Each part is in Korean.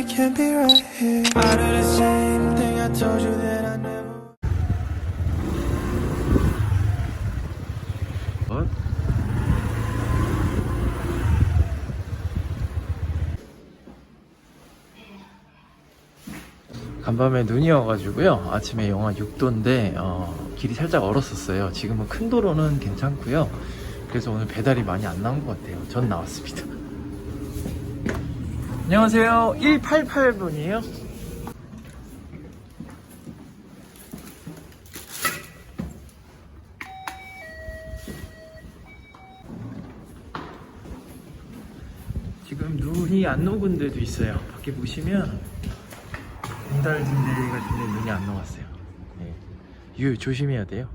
you can't be right here. I do the same thing I told you that I never. 어? 간밤에 눈이 와가지고요. 아침에 영하 6도인데 길이 살짝 얼었었어요. 지금은 큰 도로는 괜찮고요. 그래서 오늘 배달이 많이 안 나온 것 같아요. 전 나왔습니다. 안녕하세요. 188번이에요. 지금 눈이 안 녹은 데도 있어요. 밖에 보시면 공달진 데 같은 데 눈이 안 녹았어요. 네. 유 조심해야 돼요.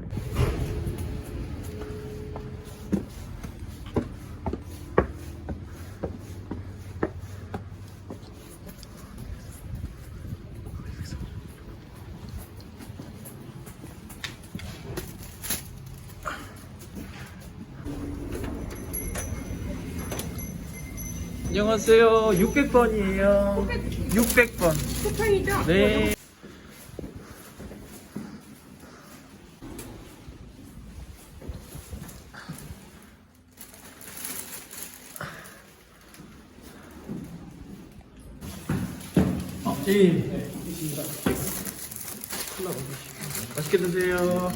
안녕하세요. 600번이에요. 600번. 쿠팡이죠? 네. 아, 예. 맛있게 드세요.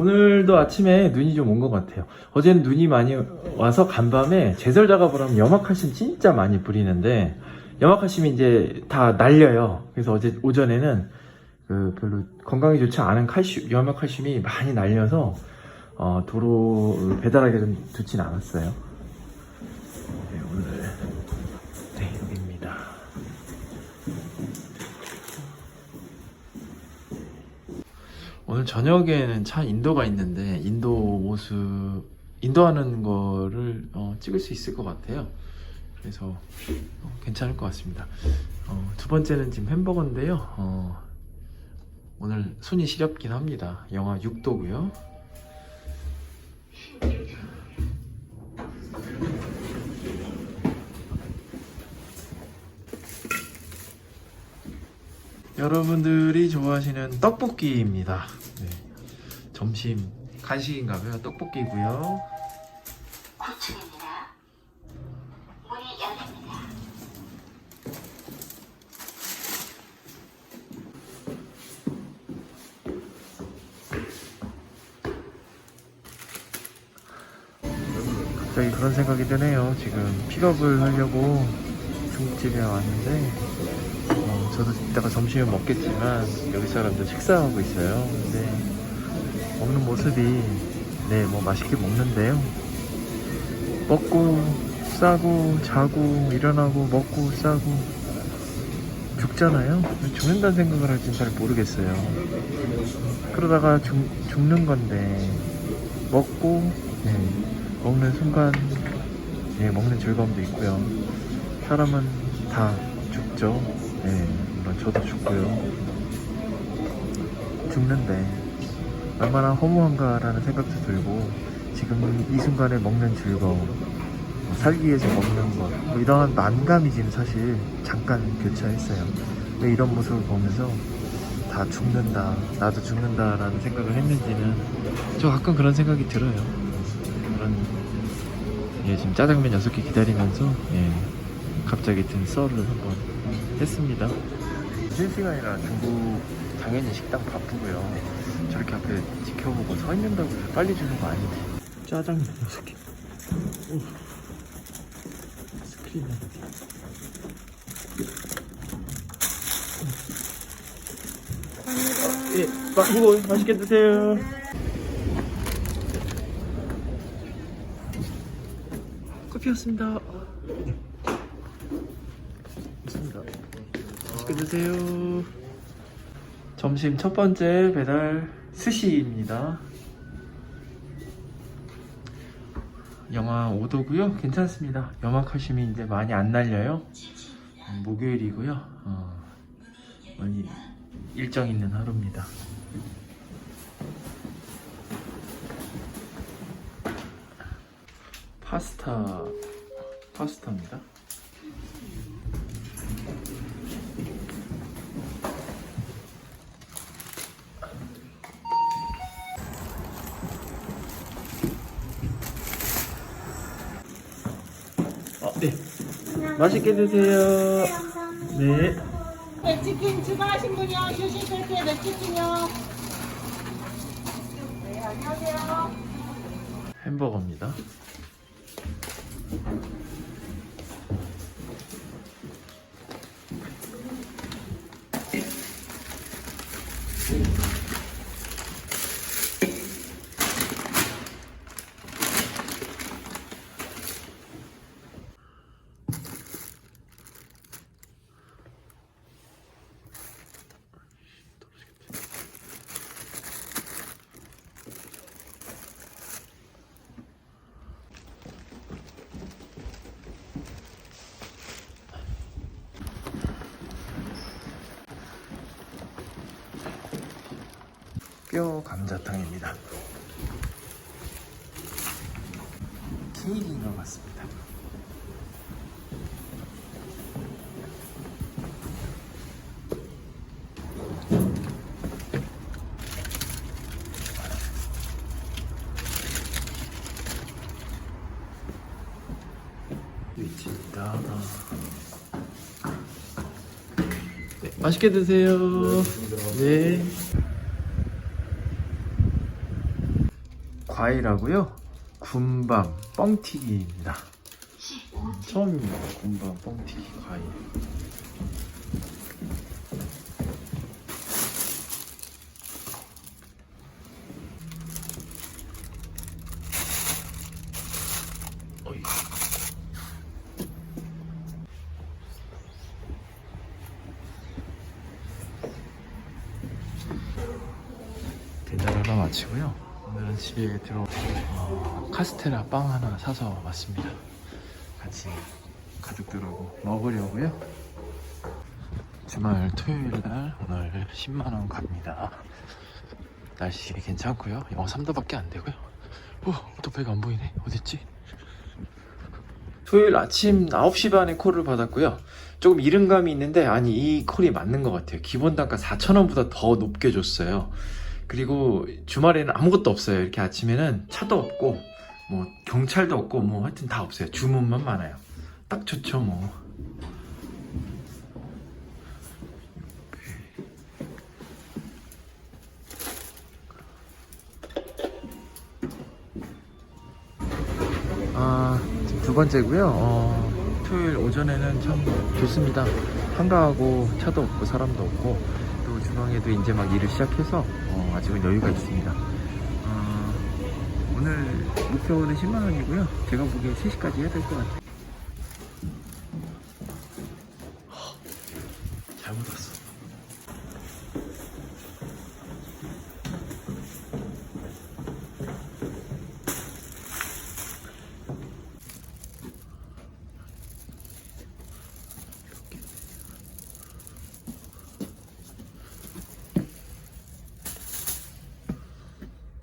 오늘도 아침에 눈이 좀 온 것 같아요. 어제는 눈이 많이 와서 간밤에 제설 작업을 하면 염화칼슘 진짜 많이 뿌리는데 염화칼슘이 이제 다 날려요. 그래서 어제 오전에는 그 별로 건강에 좋지 않은 칼슘, 염화칼슘이 많이 날려서 어, 도로 배달하기 좀 좋진 않았어요. 오늘 저녁에는 차 인도가 있는데 인도 모습 인도하는 거를 어, 찍을 수 있을 것 같아요. 그래서 어, 괜찮을 것 같습니다. 어, 두 번째는 지금 햄버거인데요. 어, 오늘 손이 시렵긴 합니다. 영하 6도고요. 여러분들이 좋아하시는 떡볶이입니다. 네. 점심 간식인가봐요. 떡볶이고요. 9층입니다. 문이 열립니다. 갑자기 그런 생각이 드네요. 지금 픽업을 하려고 중국집에 왔는데 어, 저도 이따가 점심을 먹겠지만 여기 사람들 식사하고 있어요. 근데 먹는 모습이 네 뭐 맛있게 먹는데요. 먹고 싸고 자고 일어나고 먹고 싸고 죽잖아요. 죽는다는 생각을 할진 잘 모르겠어요. 그러다가 죽, 죽는 건데 먹고 네, 먹는 순간 예, 먹는 즐거움도 있고요. 사람은 다 죽죠. 예, 물론 저도 죽고요. 죽는데 얼마나 허무한가라는 생각도 들고 지금 이 순간에 먹는 즐거움, 뭐 살기 위해서 먹는 것, 뭐 이런 만감이 지금 사실 잠깐 교차했어요. 왜 이런 모습을 보면서 다 죽는다, 나도 죽는다라는 생각을 했는지는 저 가끔 그런 생각이 들어요. 그런 예, 지금 짜장면 6개 기다리면서 예, 갑자기 든 썰을 한번 했습니다. 실시간이라 중국 당연히 식당 바쁘고요. 저렇게 앞에 지켜보고 서 있는다고 해서 빨리 주는 거 아닌데. 짜장면 6개. 오. 스크린 예, 마, 이거 맛있게 드세요. 커피였습니다. 안녕하세요. 점심 첫 번째 배달 스시입니다. 영하 5도고요. 괜찮습니다. 염화칼슘이 이제 많이 안 날려요. 목요일이고요. 어, 많이 일정 있는 하루입니다. 파스타 파스타입니다. 맛있게 드세요. 네. 네, 치킨 추가하신 분이요. 휴식 쓸게요. 네, 치킨요. 네, 안녕하세요. 햄버거입니다. 뼈 감자탕입니다. 케이크인 것 같습니다. 네, 맛있게 드세요. 네. 과일하고요. 군밤 뻥튀기입니다. 처음입니다. 군밤 뻥튀기 과일. 배달하다 마치고요. 집에 들어 어, 카스테라 빵 하나 사서 왔습니다. 같이 가족들하고 먹으려고요. 주말 토요일 날 오늘 10만 원 갑니다. 날씨 괜찮고요. 영하 3도밖에 안 되고요. 오, 또 배가 안 보이네. 어딨지? 토요일 아침 9시 반에 콜을 받았고요. 조금 이른감이 있는데 아니 이 콜이 맞는 것 같아요. 기본 단가 4,000원보다 더 높게 줬어요. 그리고 주말에는 아무것도 없어요. 이렇게 아침에는 차도 없고 뭐 경찰도 없고 뭐 하여튼 다 없어요. 주문만 많아요. 딱 좋죠 뭐. 아, 지금 두 번째고요. 어, 토요일 오전에는 참 좋습니다. 한가하고 차도 없고 사람도 없고 또 주방에도 이제 막 일을 시작해서 어, 아직은 여유가 있습니다. 어, 오늘 목표는 10만 원이고요. 제가 보기엔 3시까지 해야 될 것 같아요. 허, 잘못 왔어.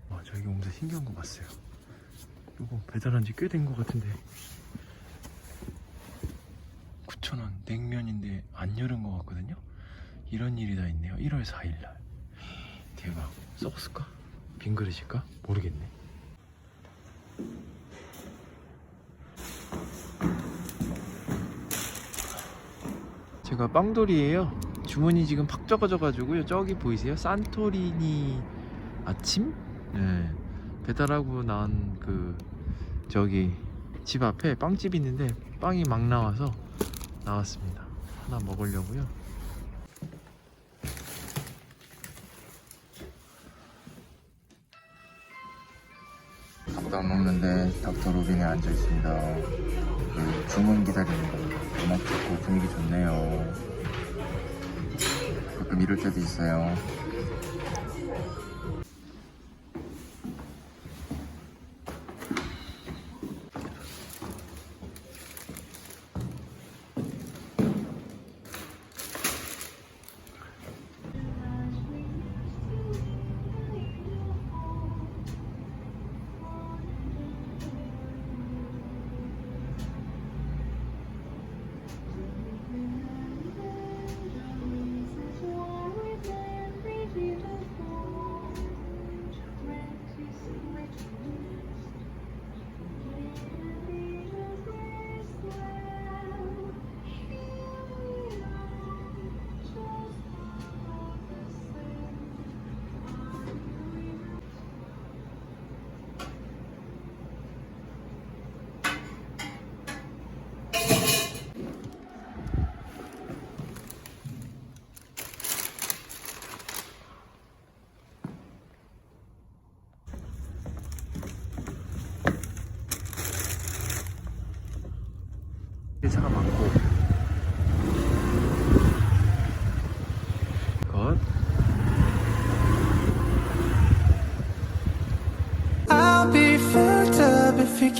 와, 저기 오면서 신기한 거 봤어요. 이거 배달한 지 꽤 된 것 같은데. 9,000원 냉면인데 안 열은 것 같거든요? 이런 일이 다 있네요. 1월 4일날. 대박. 썩었을까? 빈 그릇일까? 모르겠네. 제가 빵돌이에요. 주문이 지금 팍 적어져가지고요. 저기 보이세요? 산토리니 아침? 네. 배달하고 나온 그 저기 집 앞에 빵집이 있는데 빵이 막 나와서 나왔습니다. 하나 먹으려고요. 밥도 안 먹는데 닥터 로빈에 앉아 있습니다. 그 주문 기다리는 거 음악 듣고 분위기 좋네요. 가끔 이럴 때도 있어요.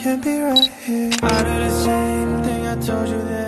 Can't be right here? I do the same thing I told you that